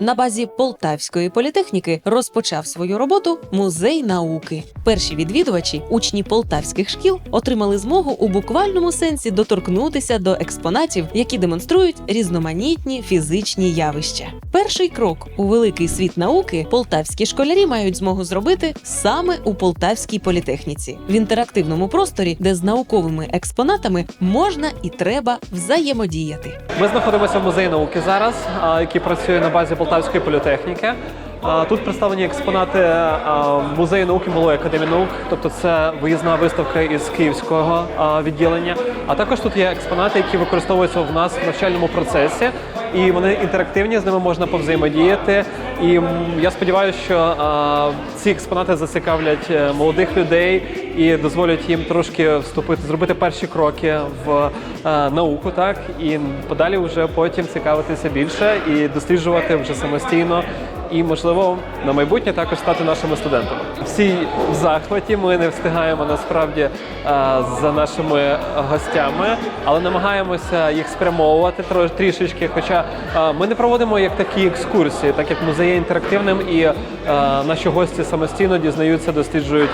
На базі Полтавської політехніки розпочав свою роботу музей науки. Перші відвідувачі, учні полтавських шкіл, отримали змогу у буквальному сенсі доторкнутися до експонатів, які демонструють різноманітні фізичні явища. Перший крок у великий світ науки полтавські школярі мають змогу зробити саме у Полтавській політехніці в інтерактивному просторі, де з науковими експонатами можна і треба взаємодіяти. Ми знаходимося в музеї науки зараз, який працює на базі Полтавської політехніки. Тут представлені експонати музею науки Малої академії наук, тобто це виїзна виставка із київського відділення. А також тут є експонати, які використовуються в нас в навчальному процесі, і вони інтерактивні, з ними можна повзаємодіяти. І я сподіваюся, що ці експонати зацікавлять е, молодих людей і дозволять їм трошки вступити, зробити перші кроки в е, науку, так і подалі вже потім цікавитися більше і досліджувати вже самостійно. І можливо на майбутнє також стати нашими студентами. Всі в захваті. Ми не встигаємо насправді е, за нашими гостями, але намагаємося їх спрямовувати трішечки. Хоча е, ми не проводимо як такі екскурсії, так як музей є інтерактивним, і е, наші гості самостійно дізнаються, досліджують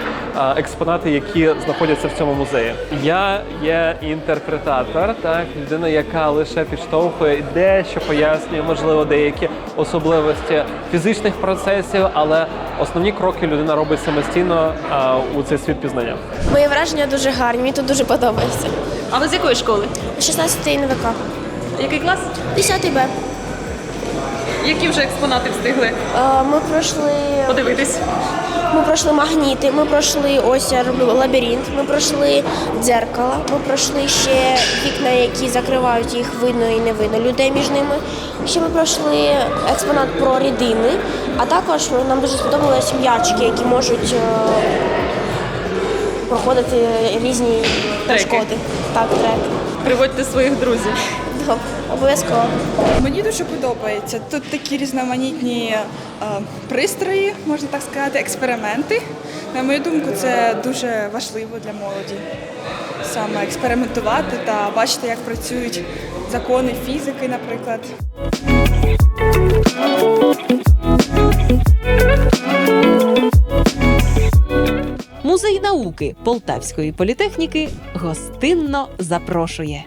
експонати, які знаходяться в цьому музеї. Я є інтерпретатор, так людина, яка лише підштовхує дещо пояснює, можливо, деякі особливості фізичних процесів, але основні кроки людина робить самостійно е, у цей світ пізнання. Мої враження дуже гарні, мені тут дуже подобається. А ви з якої школи? 16-й НВК. Який клас? 10-й Б. Які вже експонати встигли Е, Ми пройшли, подивитись? ми пройшли магніти, ми пройшли ось я роблю лабіринт, ми пройшли дзеркала, ми пройшли ще вікна, які закривають їх видно і не видно людей між ними. Ще ми пройшли експонат про рідини, а також нам дуже сподобались м'ячики, які можуть е, проходити різні перешкоди. Так, трек. Приводьте своїх друзів. Обов'язково. Мені дуже подобається. Тут такі різноманітні е, пристрої, можна так сказати, експерименти. На мою думку, це дуже важливо для молоді. Саме експериментувати та бачити, як працюють закони фізики, наприклад. Науки Полтавської політехніки гостинно запрошує.